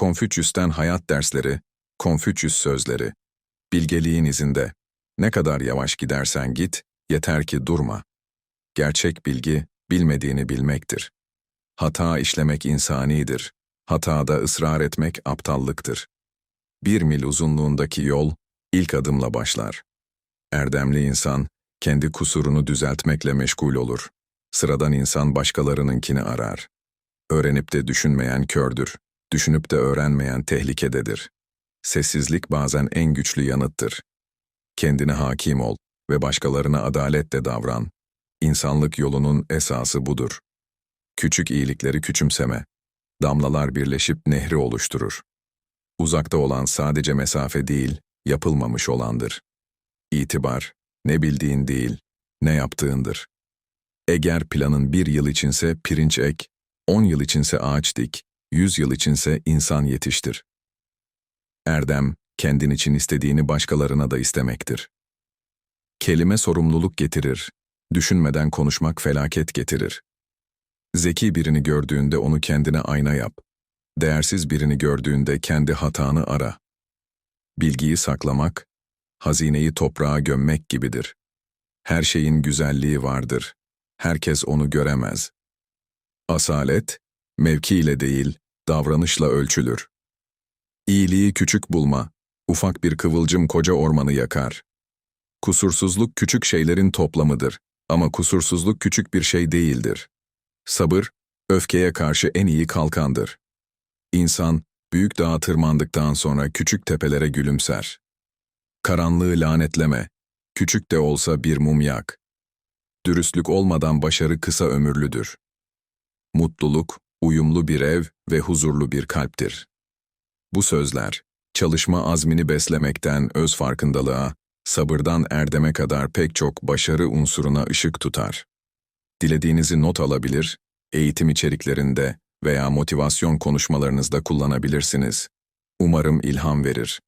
Konfüçyüs'ten hayat dersleri, Konfüçyüs sözleri. Bilgeliğin izinde. Ne kadar yavaş gidersen git, yeter ki durma. Gerçek bilgi, bilmediğini bilmektir. Hata işlemek insanidir. Hatada ısrar etmek aptallıktır. Bir mil uzunluğundaki yol, ilk adımla başlar. Erdemli insan, kendi kusurunu düzeltmekle meşgul olur. Sıradan insan başkalarınınkini arar. Öğrenip de düşünmeyen kördür. Düşünüp de öğrenmeyen tehlikededir. Sessizlik bazen en güçlü yanıttır. Kendine hakim ol ve başkalarına adaletle davran. İnsanlık yolunun esası budur. Küçük iyilikleri küçümseme. Damlalar birleşip nehri oluşturur. Uzakta olan sadece mesafe değil, yapılmamış olandır. İtibar, ne bildiğin değil, ne yaptığındır. Eğer planın bir yıl içinse pirinç ek, on yıl içinse ağaç dik, yüz yıl içinse insan yetiştir. Erdem, kendin için istediğini başkalarına da istemektir. Kelime sorumluluk getirir. Düşünmeden konuşmak felaket getirir. Zeki birini gördüğünde onu kendine ayna yap. Değersiz birini gördüğünde kendi hatanı ara. Bilgiyi saklamak, hazineyi toprağa gömmek gibidir. Her şeyin güzelliği vardır. Herkes onu göremez. Asalet, mevkiyle değil, davranışla ölçülür. İyiliği küçük bulma, ufak bir kıvılcım koca ormanı yakar. Kusursuzluk küçük şeylerin toplamıdır ama kusursuzluk küçük bir şey değildir. Sabır, öfkeye karşı en iyi kalkandır. İnsan, büyük dağa tırmandıktan sonra küçük tepelere gülümser. Karanlığı lanetleme, küçük de olsa bir mum yak. Dürüstlük olmadan başarı kısa ömürlüdür. Mutluluk, uyumlu bir ev ve huzurlu bir kalptir. Bu sözler, çalışma azmini beslemekten öz farkındalığa, sabırdan erdeme kadar pek çok başarı unsuruna ışık tutar. Dilediğinizi not alabilir, eğitim içeriklerinde veya motivasyon konuşmalarınızda kullanabilirsiniz. Umarım ilham verir.